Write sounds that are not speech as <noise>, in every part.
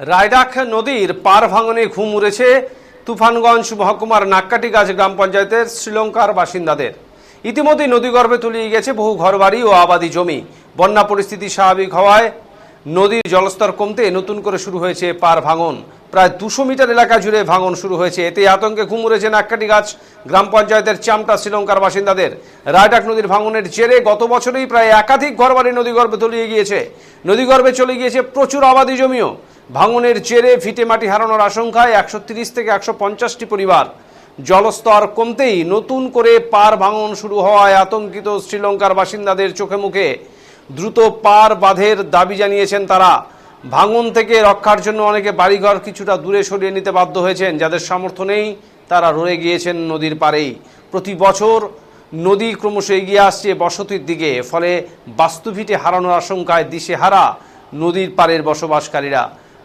রায়ডাক নদীর পার ভাঙনে ঘুম উড়েছে তুফানগঞ্জ মহকুমার নাক্কাটিগাছ গ্রাম পঞ্চায়েতের শ্রীলঙ্কার বাসিন্দাদের। ইতিমধ্যেই নদীগর্ভে তলিয়ে গেছে বহু ঘরবাড়ি ও আবাদি জমি। বন্যা পরিস্থিতি স্বাভাবিক হওয়ায় নদীর জলস্তর কমতে নতুন করে শুরু হয়েছে পার ভাঙন। প্রায় দুশো মিটার এলাকা জুড়ে ভাঙন শুরু হয়েছে। এতে আতঙ্কে ঘুম উড়েছে নাক্কাটি গাছ, গ্রাম পঞ্চায়েতের চামটা শ্রীলঙ্কার বাসিন্দাদের। রায়ডাক নদীর ভাঙনের জেরে গত বছরেই প্রায় একাধিক ঘরবাড়ি নদীগর্ভে তলিয়ে গিয়েছে। নদীগর্ভে চলে গিয়েছে প্রচুর আবাদি জমিও। ভাঙনের জেরে ভিটে মাটি হারানোর আশঙ্কায় একশো থেকে একশো পঞ্চাশটি পরিবার। জলস্তর কমতেই নতুন করে পার ভাঙন শুরু হওয়ায় আতঙ্কিত শ্রীলঙ্কার বাসিন্দাদের চোখে মুখে। দ্রুত পার বাঁধের দাবি জানিয়েছেন তারা। ভাঙন থেকে রক্ষার জন্য অনেকে বাড়িঘর কিছুটা দূরে সরিয়ে নিতে বাধ্য হয়েছেন। যাদের সামর্থ্য নেই, তারা রয়ে গিয়েছেন নদীর পাড়েই। প্রতি বছর নদী ক্রমশ এগিয়ে আসছে বসতির দিকে, ফলে বাস্তুভিটে হারানোর আশঙ্কায় দিশেহারা নদীর পাড়ের বসবাসকারীরা।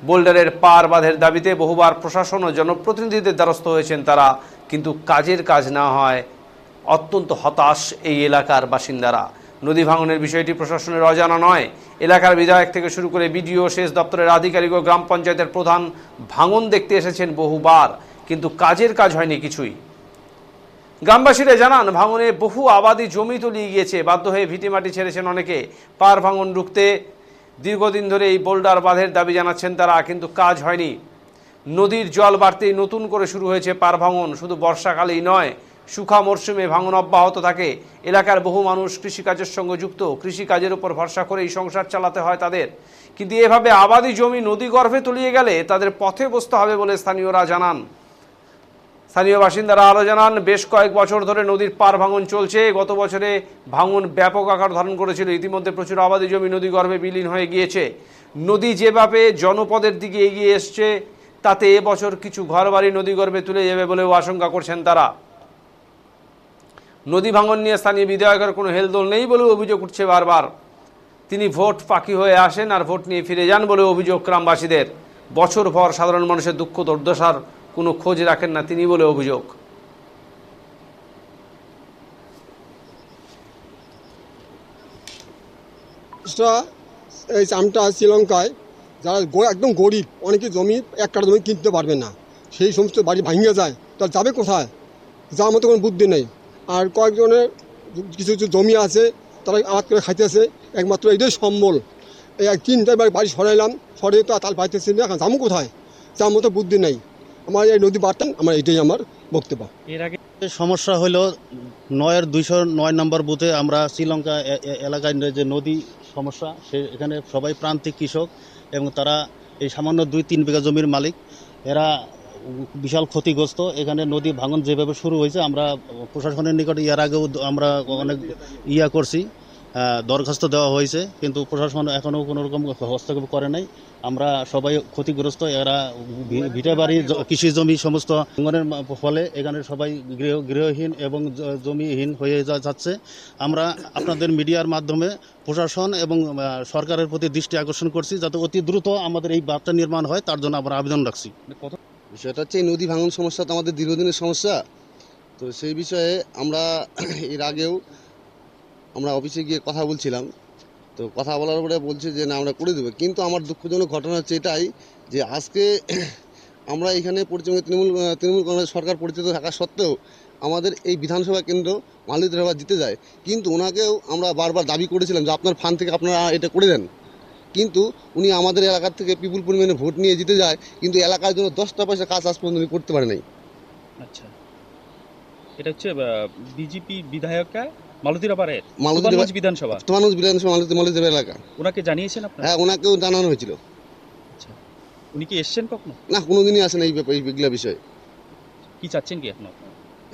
বোল্ডারের পার বাঁধের দাবিতে বহুবার প্রশাসন ও জনপ্রতিনিধিদের দ্বারস্থ হয়েছেন তারা, কিন্তু কাজের কাজ না হয় অত্যন্ত হতাশ এই এলাকার বাসিন্দারা। নদী ভাঙনের বিষয়টি প্রশাসনের অজানা নয়। এলাকার বিধায়ক থেকে শুরু করে বিডিও শেষ দপ্তরের আধিকারিক ও গ্রাম পঞ্চায়েতের প্রধান ভাঙন দেখতে এসেছেন বহুবার, কিন্তু কাজের কাজ হয়নি কিছুই। গ্রামবাসীরা জানান, ভাঙনে বহু আবাদি জমি তলিয়ে গিয়েছে। বাধ্য হয়ে ভিটিমাটি ছেড়েছেন অনেকে। পার ভাঙন রুখতে দীর্ঘদিন ধরে এই বোল্ডার বাঁধের দাবি জানাচ্ছেন তারা, কিন্তু কাজ হয়নি। নদীর জল বাড়তেই নতুন করে শুরু হয়েছে পার ভাঙন। শুধু বর্ষাকালেই নয় শুখা মরশুমে ভাঙন অব্যাহত থাকে। এলাকার বহু মানুষ কৃষিকাজের সঙ্গে যুক্ত। কৃষিকাজের উপর ভরসা করেই সংসার চালাতে হয় তাদের। কিন্তু এভাবে আবাদি জমি নদী গর্ভে তলিয়ে গেলে তাদের পথে বসতে হবে বলে স্থানীয়রা জানান। স্থানীয় বাসিন্দারা আরও জানান, বেশ কয়েক বছর ধরে নদীর পার ভাঙন চলছে। গত বছরে ভাঙন ব্যাপক আকার ধারণ করেছিল। ইতিমধ্যে প্রচুর আবাদি জমি নদী গর্ভে বিলীন হয়ে গিয়েছে। নদী যেভাবে জনপদের দিকে এগিয়ে এসছে, তাতে এবছর কিছু ঘরবাড়ি নদী গর্ভে তুলে যাবে বলেও আশঙ্কা করছেন তারা। নদী ভাঙন নিয়ে স্থানীয় বিধায়কের কোনো হেলদোল নেই বলেও অভিযোগ উঠছে বারবার। তিনি ভোট পাখি হয়ে আসেন আর ভোট নিয়ে ফিরে যান বলে অভিযোগ গ্রামবাসীদের। বছর ভর সাধারণ মানুষের দুঃখ দুর্দশার কোনো খোঁজ রাখেন না তিনি বলে অভিযোগ। এই চামটা শ্রীলঙ্কায়, যারা একদম গরিব, অনেকে জমি, এক কাটা জমি কিনতে পারবে না। সেই সমস্ত বাড়ি ভাঙিয়ে যায় তার যাবে কোথায়? যাওয়ার মতো কোনো বুদ্ধি নেই। আর কয়েকজনের কিছু কিছু জমি আছে তারা আবাদ করে খাইতেছে। একমাত্র এটাই সম্বল। এই এক তিনটা বাড়ি বাড়ি সরাইলাম সরিয়ে তো আর তাল পাইতেছি না এখন যাব কোথায়? যাওয়ার মতো বুদ্ধি নেই। আমার এই নদী বাড়তেন আমার এটাই আমার বক্তব্য। এর আগে সমস্যা হলো নয়ের দুইশো নয় নম্বর বুথে আমরা শ্রীলঙ্কা এলাকায় যে নদী সমস্যা সে এখানে সবাই প্রান্তিক কৃষক এবং তারা এই সামান্য দুই তিন বিঘা জমির মালিক। এরা বিশাল ক্ষতিগ্রস্ত। এখানে নদী ভাঙন যেভাবে শুরু হয়েছে, আমরা প্রশাসনের নিকট ইয়ার আগেও আমরা অনেক ইয়া করছি দরখাস্ত দেওয়া হয়েছে, কিন্তু প্রশাসন এখনও কোনো রকম হস্তক্ষেপ করে নাই। আমরা সবাই ক্ষতিগ্রস্ত, এরা ভিটা বাড়ি কৃষি জমি সমস্ত ভাঙনের ফলে এখানে সবাই গৃহ, গৃহহীন এবং জমিহীন হয়ে যাচ্ছে। আমরা আপনাদের মিডিয়ার মাধ্যমে প্রশাসন এবং সরকারের প্রতি দৃষ্টি আকর্ষণ করছি, যাতে অতি দ্রুত আমাদের এই বাঁধটা নির্মাণ হয়, তার জন্য আমরা আবেদন রাখছি। বিষয়টা হচ্ছে নদী ভাঙন সমস্যা তো আমাদের দীর্ঘদিনের সমস্যা। তো সেই বিষয়ে আমরা <clears throat> এর আগেও আমরা অফিসে গিয়ে কথা বলছিলাম। তো কথা বলার পরে বলছে যে, না, আমরা করে দেবো। কিন্তু আমার দুঃখজনক ঘটনা হচ্ছে এটাই যে, আজকে <clears throat> আমরা এখানে পরিচালিত তৃণমূল তৃণমূল কংগ্রেস সরকার পরিচিত থাকা সত্ত্বেও আমাদের এই বিধানসভা কেন্দ্র মালদীপ সভা জিতে যায়। কিন্তু ওনাকেও আমরা বারবার দাবি করেছিলাম যে, আপনার ফান্ড থেকে আপনারা এটা করে দেন। কিন্তু উনি আমাদের এলাকার থেকে বিপুল পরিমাণে ভোট নিয়ে জিতে যায় কিন্তু এলাকার জন্য দশটা পয়সা কাজ আজ পর্যন্ত উনি করতে পারে নাই। আচ্ছা। এটা হচ্ছে বিজেপি বিধায়ক মালতীরাপাড়ের মালতী সুপারগঞ্জ বিধানসভা? তোমানুজ বিধানসভা মালতী এলাকা। ওনাকে জানিয়েছেন আপনারা? হ্যাঁ ওনাকেও জানানো হয়েছিল। আচ্ছা। উনি কি এসছেন কখনো? না কোনোদিনই আসেন এই ব্যাপার এইগুলা বিষয়ে। কি চাচ্ছেন কি এখন?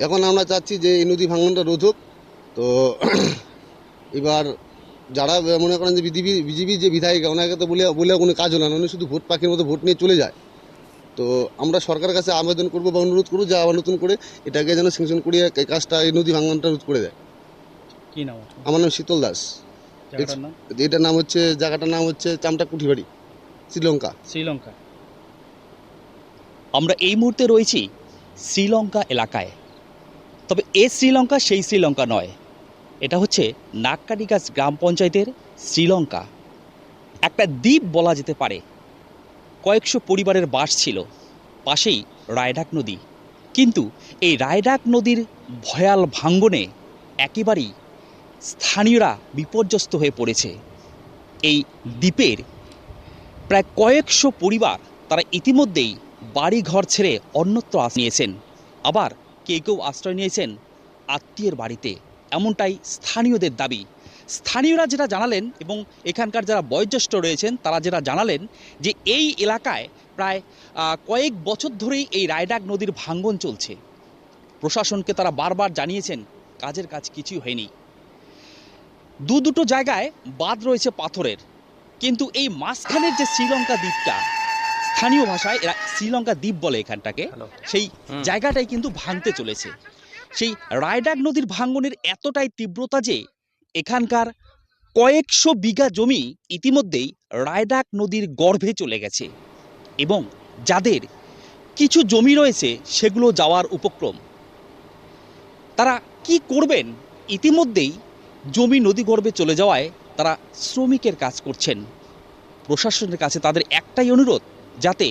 এখন আমরা চাচ্ছি যে এই নদী ভাঙনটা রোধ হোক। তো এবার যারা মনে করেন যে বিজেপি বিজেপি যে বিধায়িকা ওনাকে তো বলে বলে কোনো কাজ হলো না উনি শুধু ভোট পাখির মতো ভোট নিয়ে চলে যায়। তো আমরা সরকারের কাছে আবেদন করব বা অনুরোধ করব যে আবার নতুন করে এটাকে যেন স্যাংশন করিয়ে এই কাজটা এই নদী ভাঙনটা রোধ করে দেয়। কি নাম আমার নাম শীতল দাস। এটার নাম হচ্ছে জায়গাটার নাম হচ্ছে চামটা কুঠিবাড়ি শ্রীলঙ্কা। শ্রীলঙ্কা। আমরা এই মুহূর্তে রয়েছি শ্রীলঙ্কা এলাকায়। তবে এ শ্রীলঙ্কা সেই শ্রীলঙ্কা নয়। এটা হচ্ছে নাক্কাডিগাছ গ্রাম পঞ্চায়েতের শ্রীলঙ্কা। একটা দ্বীপ বলা যেতে পারে। কয়েকশো পরিবারের বাস ছিল, পাশেই রায়ডাক নদী। কিন্তু এই রায়ডাক নদীর ভয়াল ভাঙ্গনে একেবারেই স্থানীয়রা বিপর্যস্ত হয়ে পড়েছে। এই দ্বীপের প্রায় কয়েকশো পরিবার তারা ইতিমধ্যেই বাড়ি ঘর ছেড়ে অন্যত্র আশ্রয় নিয়েছেন। আবার কেউ কেউ আশ্রয় নিয়েছেন আত্মীয়ের বাড়িতে। এমনটাই স্থানীয়দের দাবি। স্থানীয়রা যেটা জানালেন এবং এখানকার যারা বয়োজ্যেষ্ঠ রয়েছেন তারা যেটা জানালেন যে এই এলাকায় প্রায় কয়েক বছর ধরেই এই রায়ডাক নদীর ভাঙ্গন চলছে। প্রশাসনকে তারা বারবার জানিয়েছেন কাজের কাজ কিছুই হয়নি। দু দুটো জায়গায় বাঁধ রয়েছে পাথরের কিন্তু এই মাঝখানের যে শ্রীলঙ্কা দ্বীপটা স্থানীয় ভাষায় এরা শ্রীলঙ্কা দ্বীপ বলে এখানটাকে সেই জায়গাটাই কিন্তু ভাঙতে চলেছে। সেই রায়ডাক নদীর ভাঙ্গনের এতটাই তীব্রতা যে এখানকার কয়েকশো বিঘা জমি ইতিমধ্যেই রায়ডাক নদীর গর্ভে চলে গেছে এবং যাদের কিছু জমি রয়েছে সেগুলো যাওয়ার উপক্রম। তারা কি করবেন? ইতিমধ্যেই জমি নদী গর্ভে চলে যাওয়ায় তারা শ্রমিকের কাজ করছেন। প্রশাসনের কাছে তাদের একটাই অনুরোধ, যাতে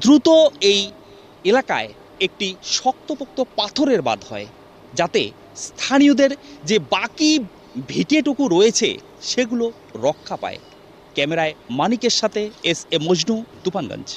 দ্রুত এই এলাকায় একটি শক্তপোক্ত পাথরের বাঁধ হয়, যাতে স্থানীয়দের যে বাকি ভিটেটুকু রয়েছে সেগুলো রক্ষা পায়। ক্যামেরায় মানিকের সাথে এস এ মজনু, তুফানগঞ্জ।